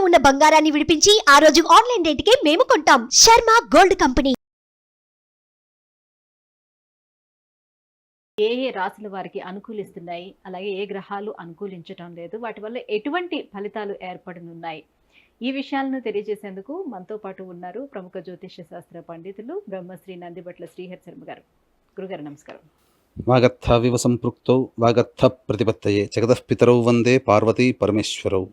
ఉన్న బంగారాన్ని విడిపించి ఆ రోజు ఆన్లైన్ రేటుకే మేము కొంటాం. Sharma gold company. ఏ ఏ రాశుల వారికి అనుకూలిస్తున్నాయి? అలాగే ఏ గ్రహాలు అనుకూలించటం లేదు. వాటి వల్ల ఎటువంటి ఫలితాలు ఏర్పడనున్నాయి? ఈ విషయాలను తెలియజేసేందుకు మనతో పాటు ఉన్నారు ప్రముఖ జ్యోతిష శాస్త్ర పండితులు బ్రహ్మశ్రీ నందిబట్ల శ్రీహరి శర్మ గారు. గురుగారు నమస్కారం. వాగర్థావివ సంపృక్తౌ వాగర్థ ప్రతిపత్తయే. జగదఃపితరౌ వందే పార్వతీ పరమేశ్వరౌ.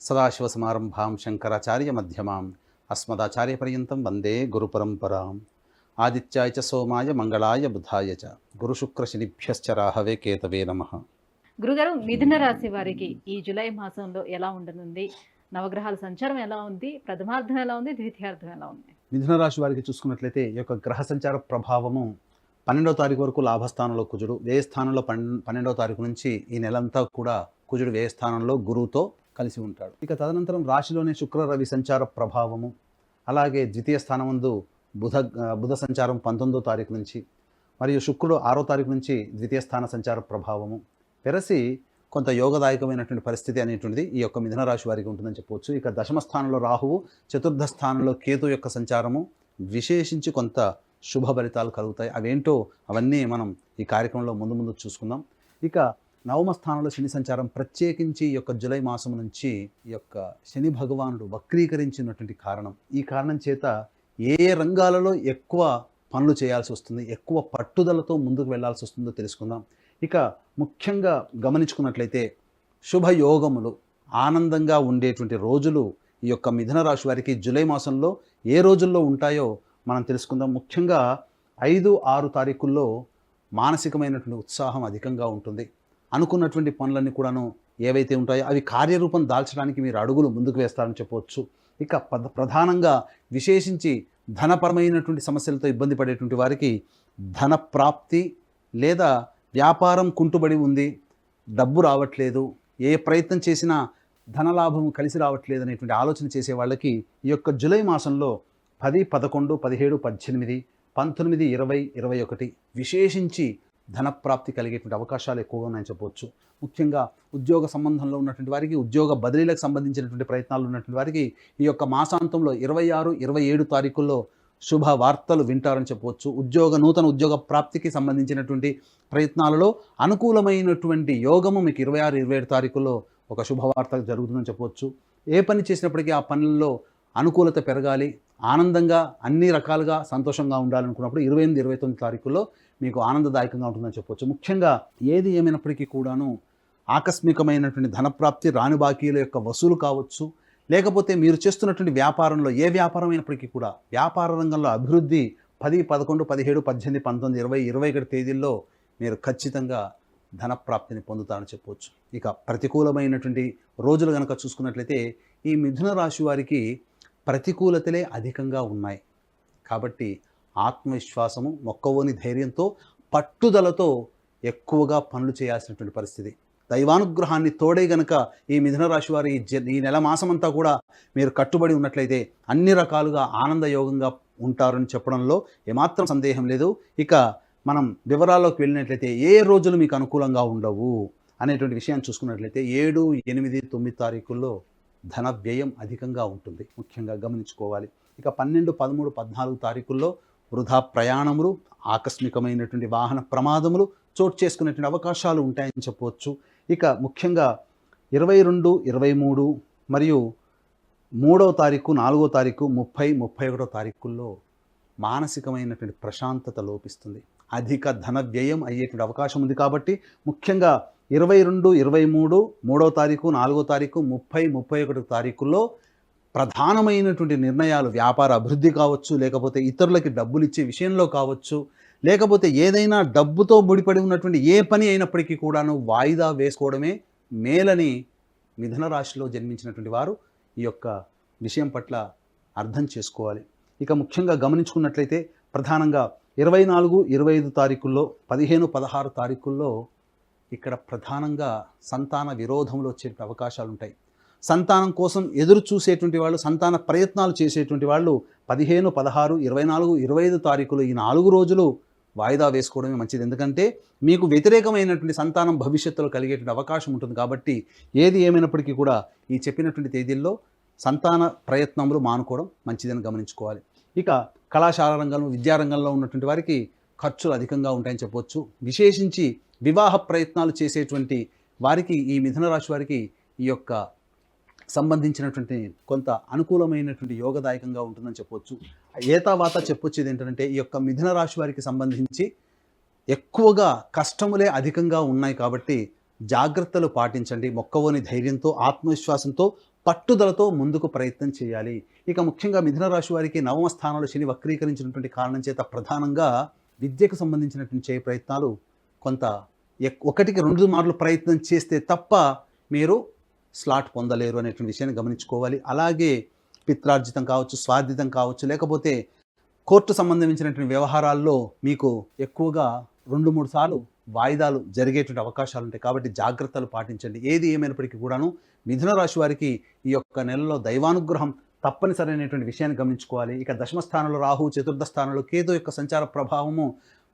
సదాశివసమారంభాం శంకరాచార్య మధ్యమాం అస్మదాచార్యపర్యంతం వందే గురుపరంపరాం. ఆదిత్యాయ చ సోమాయ మంగళాయ బుధాయ చ. గురుశుక్రశనిభ్యశ్చ రాహవే కేతవే నమ. గురుగారు మిథున రాశి వారికి ఈ జూలై మాసంలో ఎలా ఉండనుంది? నవగ్రహాల సంచారం ఎలా ఉంది? ప్రథమార్థం ఎలా ఉంది? ద్వితీయార్థం ఎలా ఉంది? మిథున రాశి వారికి చూసుకున్నట్లయితే ఈ యొక్క గ్రహ సంచార ప్రభావము పన్నెండవ తారీఖు వరకు లాభస్థానంలో కుజుడు వ్యయ స్థానంలో పన్నె పన్నెండవ తారీఖు నుంచి ఈ నెలంతా కూడా కుజుడు వ్యయ స్థానంలో గురువుతో కలిసి ఉంటాడు. ఇక తదనంతరం రాశిలోనే శుక్ర రవి సంచార ప్రభావము అలాగే ద్వితీయ స్థానమందు బుధ బుధ సంచారం పంతొమ్మిదో తారీఖు నుంచి మరియు శుక్రుడు ఆరో తారీఖు నుంచి ద్వితీయ స్థాన సంచార ప్రభావము. పెరసి కొంత యోగదాయకమైనటువంటి పరిస్థితి అనేటువంటిది ఈ యొక్క మిథున రాశి వారికి ఉంటుందని చెప్పవచ్చు. ఇక దశమ స్థానంలో రాహువు చతుర్థ స్థానంలో కేతు యొక్క సంచారము విశేషించి కొంత శుభ ఫలితాలు కలుగుతాయి. అవేంటో అవన్నీ మనం ఈ కార్యక్రమంలో ముందు ముందు చూసుకుందాం. ఇక నవమ స్థానంలో శని సంచారం ప్రత్యేకించి ఈ యొక్క జులై మాసం నుంచి ఈ యొక్క శని భగవానుడు వక్రీకరించినటువంటి కారణం. ఈ కారణం చేత ఏ రంగాలలో ఎక్కువ పనులు చేయాల్సి వస్తుంది ఎక్కువ పట్టుదలతో ముందుకు వెళ్ళాల్సి వస్తుందో తెలుసుకుందాం. ఇక ముఖ్యంగా గమనించుకున్నట్లయితే శుభయోగములు ఆనందంగా ఉండేటువంటి రోజులు ఈ యొక్క మిథున రాశి వారికి జూలై మాసంలో ఏ రోజుల్లో ఉంటాయో మనం తెలుసుకుందాం. ముఖ్యంగా ఐదు ఆరు తారీఖుల్లో మానసికమైనటువంటి ఉత్సాహం అధికంగా ఉంటుంది. అనుకున్నటువంటి పనులన్నీ కూడాను ఏవైతే ఉంటాయో అవి కార్యరూపం దాల్చడానికి మీరు అడుగులు ముందుకు వేస్తారని చెప్పవచ్చు. ఇక పద ప్రధానంగా విశేషించి ధనపరమైనటువంటి సమస్యలతో ఇబ్బంది పడేటువంటి వారికి ధన ప్రాప్తి లేదా వ్యాపారం కుంటుబడి ఉంది డబ్బు రావట్లేదు ఏ ప్రయత్నం చేసినా ధనలాభం కలిసి రావట్లేదు అనేటువంటి ఆలోచన చేసే వాళ్ళకి ఈ యొక్క జూలై మాసంలో పది పదకొండు పదిహేడు పద్దెనిమిది పంతొమ్మిది ఇరవై ఇరవై ఒకటి విశేషించి ధనప్రాప్తి కలిగేటువంటి అవకాశాలు ఎక్కువగా ఉన్నాయని చెప్పవచ్చు. ముఖ్యంగా ఉద్యోగ సంబంధంలో ఉన్నటువంటి వారికి ఉద్యోగ బదిలీలకు సంబంధించినటువంటి ప్రయత్నాలు ఉన్నటువంటి వారికి ఈ యొక్క మాసాంతంలో ఇరవై ఆరు ఇరవై ఏడు తారీఖుల్లో శుభ వార్తలు వింటారని చెప్పవచ్చు. ఉద్యోగ నూతన ఉద్యోగ ప్రాప్తికి సంబంధించినటువంటి ప్రయత్నాలలో అనుకూలమైనటువంటి యోగము మీకు ఇరవై ఆరు ఇరవై ఏడు తారీఖుల్లో ఒక శుభవార్త జరుగుతుందని చెప్పవచ్చు. ఏ పని చేసినప్పటికీ ఆ పనుల్లో అనుకూలత పెరగాలి. ఆనందంగా అన్ని రకాలుగా సంతోషంగా ఉండాలనుకున్నప్పుడు ఇరవై ఎనిమిది ఇరవై తొమ్మిది తారీఖుల్లో మీకు ఆనందదాయకంగా ఉంటుందని చెప్పవచ్చు ముఖ్యంగా ఏది ఏమైనప్పటికీ కూడాను ఆకస్మికమైనటువంటి ధనప్రాప్తి రాని బాకీల యొక్క వసూలు కావచ్చు లేకపోతే మీరు చేస్తున్నటువంటి వ్యాపారంలో ఏ వ్యాపారం అయినప్పటికీ కూడా వ్యాపార రంగంలో అభివృద్ధి పది పదకొండు పదిహేడు పద్దెనిమిది పంతొమ్మిది ఇరవై ఇరవై ఒకటి తేదీల్లో మీరు ఖచ్చితంగా ధనప్రాప్తిని పొందుతారని చెప్పవచ్చు ఇక ప్రతికూలమైనటువంటి రోజులు కనుక చూసుకున్నట్లయితే ఈ మిథున రాశి వారికి ప్రతికూలతలే అధికంగా ఉన్నాయి. కాబట్టి ఆత్మవిశ్వాసము మొక్కవోని ధైర్యంతో పట్టుదలతో ఎక్కువగా పనులు చేయాల్సినటువంటి పరిస్థితి. దైవానుగ్రహాన్ని తోడే గనక ఈ మిథున రాశి వారి ఈ ఈ నెల మాసమంతా కూడా మీరు కట్టుబడి ఉన్నట్లయితే అన్ని రకాలుగా ఆనందయోగంగా ఉంటారని చెప్పడంలో ఏమాత్రం సందేహం లేదు. ఇక మనం వివరాల్లోకి వెళ్ళినట్లయితే ఏ రోజులు మీకు అనుకూలంగా ఉండవు అనేటువంటి విషయాన్ని చూసుకున్నట్లయితే ఏడు ఎనిమిది తొమ్మిది తారీఖుల్లో ధన వ్యయం అధికంగా ఉంటుంది. ముఖ్యంగా గమనించుకోవాలి. ఇక పన్నెండు పదమూడు పద్నాలుగు తారీఖుల్లో వృధా ప్రయాణములు ఆకస్మికమైనటువంటి వాహన ప్రమాదములు చోటు చేసుకునేటువంటి అవకాశాలు ఉంటాయని చెప్పవచ్చు. ఇక ముఖ్యంగా ఇరవై రెండు ఇరవై మూడు మరియు మూడవ తారీఖు నాలుగో తారీఖు ముప్పై ముప్పై ఒకటో తారీఖుల్లో మానసికమైనటువంటి ప్రశాంతత లోపిస్తుంది. అధిక ధన వ్యయం అయ్యేటువంటి అవకాశం ఉంది కాబట్టి ముఖ్యంగా ఇరవై రెండు ఇరవై మూడు మూడో తారీఖు నాలుగో తారీఖు ముప్పై ముప్పై ఒకటి తారీఖుల్లో ప్రధానమైనటువంటి నిర్ణయాలు వ్యాపార అభివృద్ధి కావచ్చు లేకపోతే ఇతరులకి డబ్బులు ఇచ్చే విషయంలో కావచ్చు లేకపోతే ఏదైనా డబ్బుతో ముడిపడి ఉన్నటువంటి ఏ పని అయినప్పటికీ కూడాను వాయిదా వేసుకోవడమే మేలని మిథున రాశిలో జన్మించినటువంటి వారు ఈ యొక్క విషయం పట్ల అర్థం చేసుకోవాలి. ఇక ముఖ్యంగా గమనించుకున్నట్లయితే ప్రధానంగా ఇరవై నాలుగు ఇరవై ఐదు తారీఖుల్లో పదిహేను పదహారు తారీఖుల్లో ఇక్కడ ప్రధానంగా సంతాన విరోధంలో వచ్చే అవకాశాలు ఉంటాయి సంతానం కోసం ఎదురు చూసేటువంటి వాళ్ళు సంతాన ప్రయత్నాలు చేసేటువంటి వాళ్ళు పదిహేను పదహారు ఇరవై నాలుగు ఇరవై ఐదు తారీఖులు ఈ నాలుగు రోజులు వాయిదా వేసుకోవడమే మంచిది. ఎందుకంటే మీకు వ్యతిరేకమైనటువంటి సంతానం భవిష్యత్తులో కలిగేటువంటి అవకాశం ఉంటుంది కాబట్టి ఏది ఏమైనప్పటికీ కూడా ఈ చెప్పినటువంటి తేదీల్లో సంతాన ప్రయత్నములు మానుకోవడం మంచిదని గమనించుకోవాలి. ఇక కళాశాల రంగంలో విద్యారంగంలో ఉన్నటువంటి వారికి ఖర్చులు అధికంగా ఉంటాయని చెప్పవచ్చు విశేషించి వివాహ ప్రయత్నాలు చేసేటువంటి వారికి ఈ మిథున రాశి వారికి ఈ యొక్క సంబంధించినటువంటి కొంత అనుకూలమైనటువంటి యోగదాయకంగా ఉంటుందని చెప్పవచ్చు ఏతావాత చెప్పొచ్చేది ఏంటంటే ఈ యొక్క మిథున రాశి వారికి సంబంధించి ఎక్కువగా కష్టములే అధికంగా ఉన్నాయి కాబట్టి జాగ్రత్తలు పాటించండి. మొక్కవోని ధైర్యంతో ఆత్మవిశ్వాసంతో పట్టుదలతో ముందుకు ప్రయత్నం చేయాలి. ఇక ముఖ్యంగా మిథున రాశి వారికి నవమ స్థానంలో శని వక్రీకరించినటువంటి కారణం చేత ప్రధానంగా విద్యకు సంబంధించినటువంటి చేయ ప్రయత్నాలు కొంత ఎక్- ఒకటికి రెండు మార్లు ప్రయత్నం చేస్తే తప్ప మీరు స్లాట్ పొందలేరు అనేటువంటి విషయాన్ని గమనించుకోవాలి. అలాగే పిత్రార్జితం కావచ్చు స్వార్థితం కావచ్చు లేకపోతే కోర్టు సంబంధించినటువంటి వ్యవహారాల్లో మీకు ఎక్కువగా రెండు మూడు సార్లు వాయిదాలు జరిగేటువంటి అవకాశాలు ఉంటాయి. కాబట్టి జాగ్రత్తలు పాటించండి. ఏది ఏమైనప్పటికీ కూడాను మిథున రాశి వారికి ఈ యొక్క నెలలో దైవానుగ్రహం తప్పనిసరి అనేటువంటి విషయాన్ని గమనించుకోవాలి. ఇక దశమ స్థానంలో రాహు చతుర్థ స్థానంలో కేతు యొక్క సంచార ప్రభావము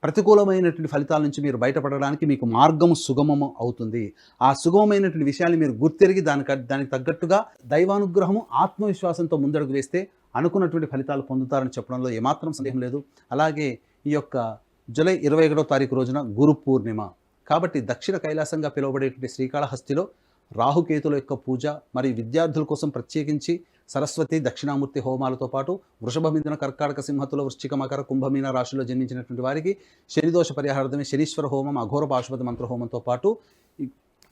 ప్రతికూలమైనటువంటి ఫలితాల నుంచి మీరు బయటపడడానికి మీకు మార్గము సుగమము అవుతుంది. ఆ సుగమమైనటువంటి విషయాన్ని మీరు గుర్తెరిగి దానికి దానికి తగ్గట్టుగా దైవానుగ్రహము ఆత్మవిశ్వాసంతో ముందడుగు వేస్తే అనుకున్నటువంటి ఫలితాలు పొందుతారని చెప్పడంలో ఏమాత్రం సందేహం లేదు. అలాగే ఈ యొక్క జూలై ఇరవై ఒకటో తారీఖు రోజున గురు పూర్ణిమ. కాబట్టి దక్షిణ కైలాసంగా పిలువబడేటువంటి శ్రీకాళహస్తిలో రాహుకేతుల యొక్క పూజ మరియు విద్యార్థుల కోసం ప్రత్యేకించి సరస్వతి దక్షిణామూర్తి హోమాలతో పాటు వృషభ కర్కాటక సింహతుల వృశ్చిక మకర కుంభమీన రాశిలో జన్మించినటువంటి వారికి శనిదోష పరిహారార్థమే శనీశ్వర హోమం అఘోర పాశుపతి మంత్ర హోమంతో పాటు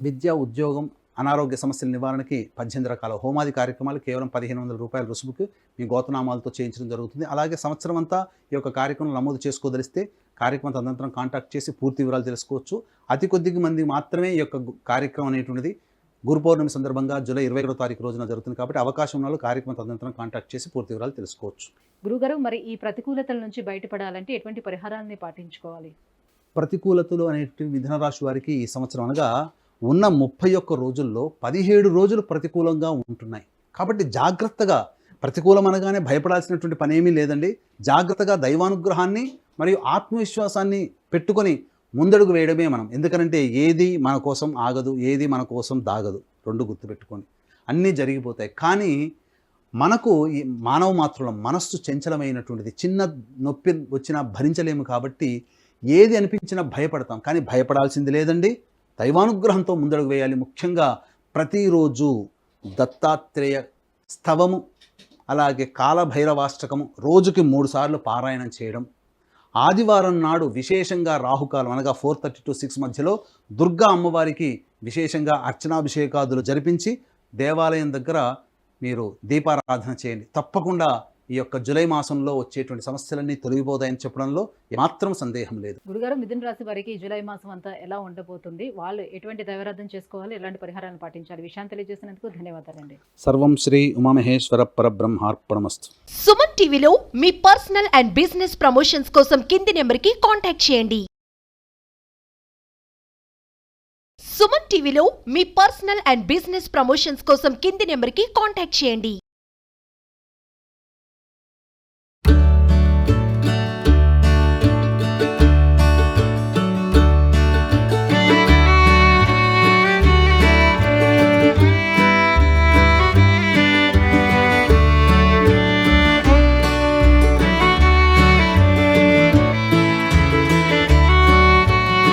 విద్య ఉద్యోగం అనారోగ్య సమస్యల నివారణకి పద్దెనిమిది రకాల హోమాది కార్యక్రమాలు కేవలం పదిహేను వందల రూపాయల రుసుముకి మీ గోతనామాలతో చేయించడం జరుగుతుంది. అలాగే సంవత్సరం అంతా ఈ యొక్క కార్యక్రమం నమోదు చేసుకోదలిస్తే కార్యక్రమం తదనంతరం కాంటాక్ట్ చేసి పూర్తి వివరాలు తెలుసుకోవచ్చు. అతి కొద్ది మంది మాత్రమే ఈ యొక్క కార్యక్రమం అనేటువంటిది గురు పౌర్ణమి సందర్భంగా జూలై ఇరవై ఒకటో తారీఖు రోజున జరుగుతుంది కాబట్టి అవకాశం ఉన్న కార్యక్రమం తదనంతరం కాంటాక్ట్ చేసి పూర్తి వివరాలు తెలుసుకోవచ్చు. గురుగారు మరి ఈ ప్రతికూలతల నుంచి బయటపడాలంటే ఎటువంటి పరిహారాలని పాటించుకోవాలి? ప్రతికూలతలు అనేటువంటి మిథున రాశి వారికి ఈ సంవత్సరం అనగా ఉన్న ముప్పై ఒక్క రోజుల్లో పదిహేడు రోజులు ప్రతికూలంగా ఉంటున్నాయి. కాబట్టి జాగ్రత్తగా ప్రతికూలం అనగానే భయపడాల్సినటువంటి పని ఏమీ లేదండి. జాగ్రత్తగా దైవానుగ్రహాన్ని మరియు ఆత్మవిశ్వాసాన్ని పెట్టుకొని ముందడుగు వేయడమే మనం. ఎందుకనంటే ఏది మన కోసం ఆగదు ఏది మన కోసం దాగదు. రెండు గుర్తుపెట్టుకొని అన్నీ జరిగిపోతాయి. కానీ మనకు ఈ మానవ మాత్రం మనస్సు చంచలమైనటువంటిది చిన్న నొప్పి వచ్చినా భరించలేము కాబట్టి ఏది అనిపించినా భయపడతాం. కానీ భయపడాల్సింది లేదండి. దైవానుగ్రహంతో ముందడుగు వేయాలి. ముఖ్యంగా ప్రతిరోజు దత్తాత్రేయ స్తవము అలాగే కాలభైరవాష్టకము రోజుకి మూడు సార్లు పారాయణం చేయడం ఆదివారం నాడు విశేషంగా రాహుకాలం అనగా ఫోర్ థర్టీ టు సిక్స్ మధ్యలో దుర్గా అమ్మవారికి విశేషంగా అర్చనాభిషేకాదులు జరిపించి దేవాలయం దగ్గర మీరు దీపారాధన చేయండి. తప్పకుండా ఈ యొక్క జూలై మాసంలో వచ్చేటువంటి సమస్యలన్నీ తొలగిపోతాయని చెప్పడంలో ఏమాత్రం సందేహం లేదు. గురుగారు మిథున రాశి వారికి ఈ జూలై మాసం అంతా ఎలా ఉండబోతుంది? వాళ్ళు ఎటువంటి దైవారాధన చేసుకోవాలి? ఎలాంటి పరిహారాలను పాటించాలి? విషయాన్ని తెలియజేసినందుకు ధన్యవాదాలండి. సర్వం శ్రీ ఉమామహేశ్వర పరబ్రహ్మార్పణమస్తు. సుమన్ టీవీలో మీ పర్సనల్ అండ్ బిజినెస్ ప్రమోషన్స్ కోసం కింది నెంబర్కి కాంటాక్ట్ చేయండి. సుమన్ టీవీలో మీ పర్సనల్ అండ్ బిజినెస్ ప్రమోషన్స్ కోసం కింది నెంబర్కి కాంటాక్ట్ చేయండి.